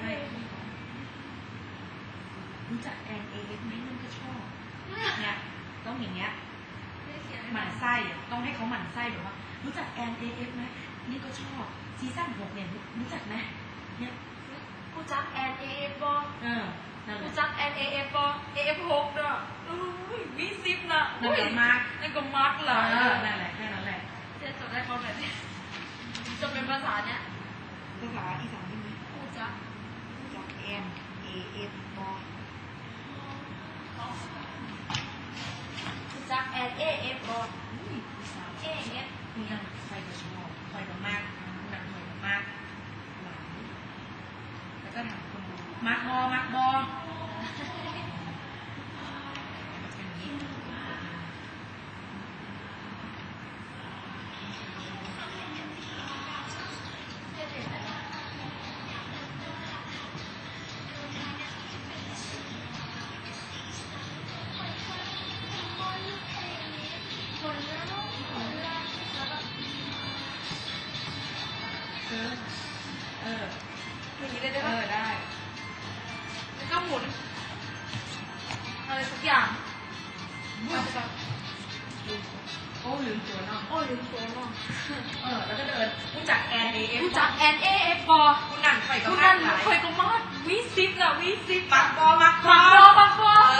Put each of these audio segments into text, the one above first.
ไม่รู้จักแอนเอฟไหมมันก็ชอบเนี่ยต้องอย่างเงี้ยหมั่นไส้อะต้องให้เขาหมั่นไส้แบบว่า รู้จักแอนเอฟไหมนี่ก็ชอบซีซั่นหกเนี่ยรู้จักไหมเนี่ยกูจักแอนเอฟบอเออนั่นแหกูละจักแอนเอฟบอเอฟหกเด้ออุ้ยมีสิบนะนั่นแหละมาร์คนั่นก็มาร์กเอเหรออนั่นแหละแค่นั้นแหละเจ๊จำได้เขาแบบนี้จะเป็นภาษาเนี้ยภาษาอีสานใช่ไหม กูจัก รู้จักแอน เอฟบอจักแอนเอเอฟบอมเอเอฟมียังใครก็ชอบใครก็มากหนักหน่อยมากหลายแล้วก็ถามคนดูมากบอมากบอเป็นอย่างนี้เอ โอ้ลืมตัวเนาะโอ้ยลืมตัวแล้วเออแล้วก็เดินรู้จักแอนเอเอฟกูจักแอนเอเอฟบอคุณนั่นใครก็กูมานั่กนหลายเคยก็มอดวิสิบละวิสิบปักบอมักบบัอกบอบักบอเอ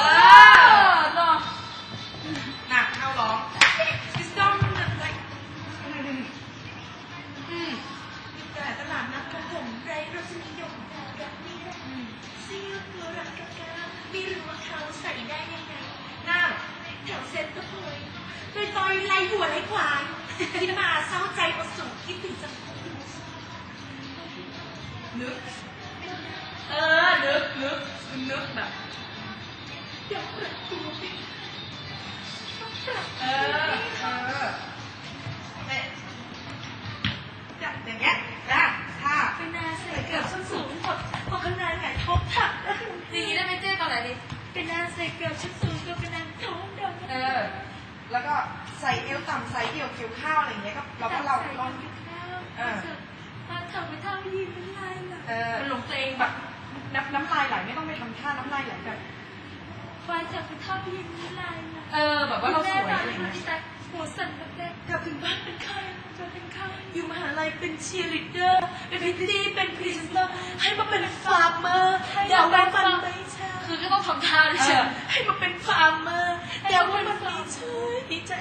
เอ เป็นนาใส่เกือบส้นสูงก็เป็นนางท้องดำเออ แล้วก็ใส่เอวต่ำใส่เดี่ยวเกี่ยวข้าวอะไรอย่างเงี้ยก็เราก็เราลองเออมาทำไปเท่ายีนเป็นลายน่ะเออมันหลงตัวเองแบแบบบน้ำน้ำลายไหลไม่ต้องไปทำท่าน้ำลายไหลแบบไฟทำไปเท่ายีนเป็นลายน่ะเออ แบบว่าเราสวยอะไรอย่างแม่เงี้ยแต่หัวสั่นแบบเด็กกลับถึงบ้านเป็นใครจะเป็นใครอยู่มหาลัยเป็นเชียร์ลีดเดอร์เป็นพิตตี้เป็นพรีเซนเตอร์ให้มาเป็นฟาร์มเมอร์เดี๋ยวว่ามันไม่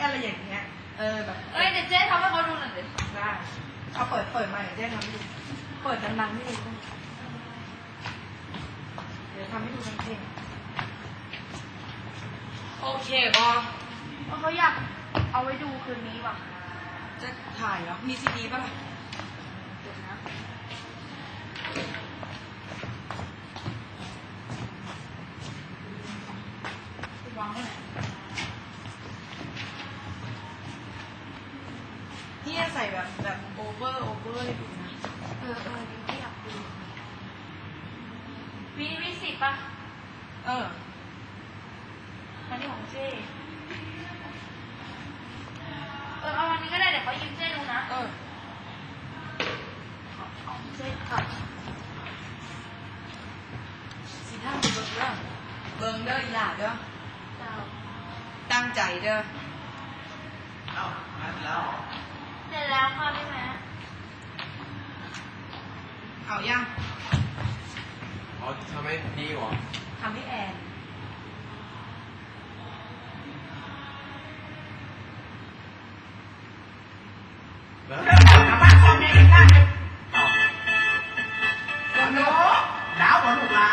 อะไรอย่างเงี้ย เออแบบเอ้ยเดี๋ยวเจ๊ทำให้เขาดูหน่อยดิได้เอาเปิดเปิดมาเดี๋ยวเจ๊ทำให้ดู เปิดดังๆให้ดูเดี๋ยวทำให้ดูทั้งเพลงโอเคบอเพราะเขาอยากเอาไว้ดูคืนนี้ว่ะจะถ่ายเหรอ มีซีดีป่ะล่ะ เดี๋ยวนะ วางไว้ไหนนี่ ใส่แบบแบบโอเวอร์โอเวอร์ดูนะเออเออนี่ไม่อยากดูวีวีสิบป่ะ เอออันนี้ของเจ๊เออเอาวันนี้ก็ได้เดี๋ยวเขายิ้มเจ๊ดูนะ เออของเจ๊ค่ะ สีท่าเบิงเด้อเบิงเด้ออีหลาเด้อ ตั้งใจเด้อ เอ้ามาแล้ว เสร็จแล้วค่ะพี่แม่เอายังอ๋อทำไมดีกว่าทำให้แอนแล้วกลับบ้านก่อนแม่อีกล่างเลยวันนี้ดาววันลูกลา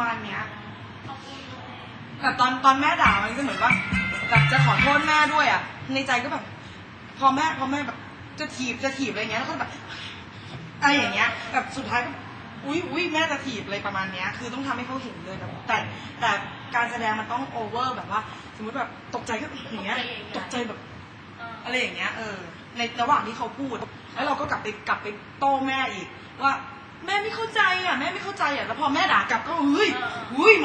มาณเนี้ยแต่ตอนตอนแม่ด่ามันก็เหมือนว่าแบบจะขอโทษแม่ด้วยอะ ในใจก็แบบ พอแม่พอแม่แบบจะถีบจะถีบอะไรเงี้ยแล้วก็แบบอะไรอย่างเงี้ยแบบสุดท้ายก็อุ้ยอุ้ยแม่จะถีบอะไรประมาณเนี้ย คือต้องทำให้เขาเห็นเลยแบบแต่แต่การแสดงมันต้องโอเวอร์แบบว่า สมมติแบบตกใจก็อย่างเงี้ยตกใจแบบอะไรอย่างเงี้ยเออในระหว่างที่เขาพูด แล้วเราก็กลับไปกลับไปโต้แม่อีกว่า แม่ไม่เข้าใจอะแม่ไม่เข้าใจอะแล้วพอแม่ด่ากลับก็เฮ้ยเฮ้ย